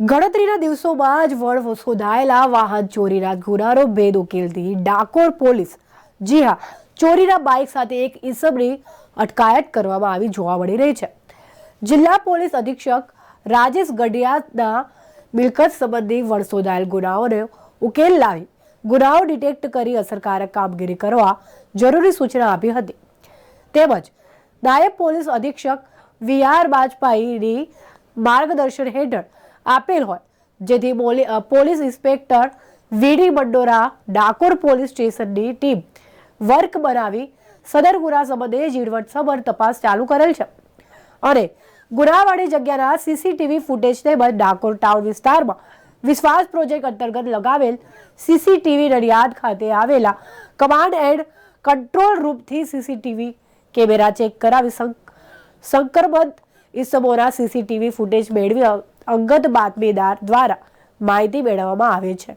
ગણતરીના દિવસોમાં જ વડ શોધાયેલા વાહન ચોરીના ગુનાનો ભેદ ઉકેલતી ડાકોર પોલીસ, જી હા, ચોરીના બાઇક સાથે એક ઈસમની અટકાયત કરવામાં આવી જોવા મળી રહી છે. જિલ્લા પોલીસ અધિક્ષક રાજેશ ગઢિયાના મિલકત સંબંધી વડ શોધાયેલ ગુનાઓને ઉકેલ લાવી, ગુનાઓ ડિટેક્ટ કરી અસરકારક કામગીરી કરવા જરૂરી સૂચના આપી હતી. તેમજ નાયબ પોલીસ અધિક્ષક વી આર બાજપાઈની માર્ગદર્શન હેઠળ આપેલ હોય. જેથી police inspector V D Mandora, Dakor police સ્ટેશનની ટીમ વર્ક બનાવી સદર ગુના સંબંધે ઝીણવટસભર તપાસ ચાલુ કરેલ છે. અને ગુનાવાળી જગ્યાના સીસીટીવી ફૂટેજ તેમજ ડાકોર ટાઉન વિસ્તારમાં વિશ્વાસ પ્રોજેક્ટ અંતર્ગત લગાવેલ સીસીટીવી નડિયાદ ખાતે આવેલા કમાન્ડ એન્ડ કંટ્રોલ રૂપથી સીસીટીવી કેમેરા ચેક કરાવી સંક- સંકરબદ્ધ ઇસમોના સીસીટીવી ફૂટેજ મેળવી અંગત બાતમીદાર દ્વારા માહિતી મેળવવામાં આવે છે.